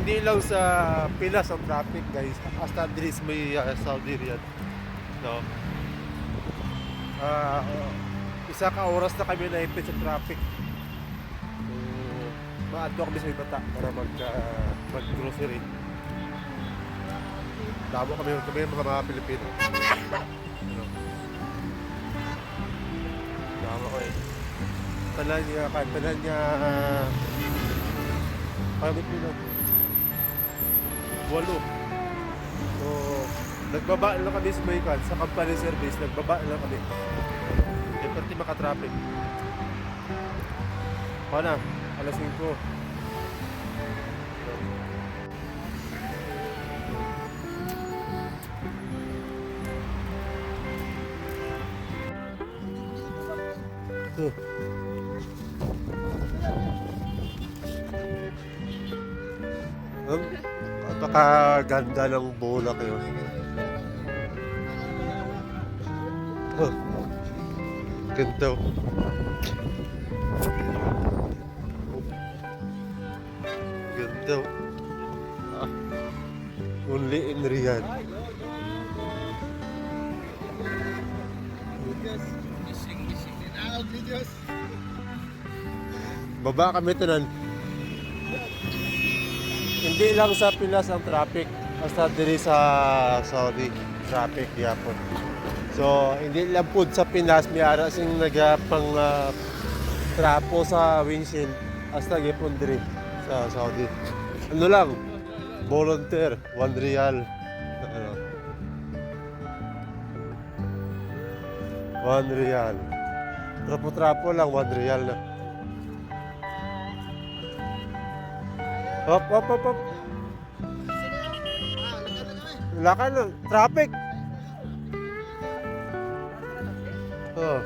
Hindi lang sa Pilas ang traffic guys. Hasta Adris may uh, Saudi Riyadh. No? Ah, isa ka oras na kami naipit sa traffic. So, maadto kami sa Ibata para mag, ah, mag-grocery. Damo kami, kami mga mga Pilipino. Ano? Damo ko eh. Tanan niya, tanan niya, pagod nila. Walo. So, nagbaba lang kami sa Maykan, sa company service, nagbaba lang kami. Eh, pati makatraffic. Pana, alas 5. Ito. Ang napakaganda ng bola kayo. Oh. Ganda. oh. Ganda. oh. Ah. Only in Riyadh. Baba kami tanan. Hindi lang sa Pilas ang traffic. Basta diri sa Saudi traffic yapon. So, hindi lang po sa Pinas may ara sing nagapang uh, trapo sa windshield hasta gyapon diri sa Saudi. Ano lang? Volunteer, 1 real. Ano? 1 real. Trapo-trapo lang, 1 real na. Hop, hop, hop, hop. Lakad na. Traffic. Oh.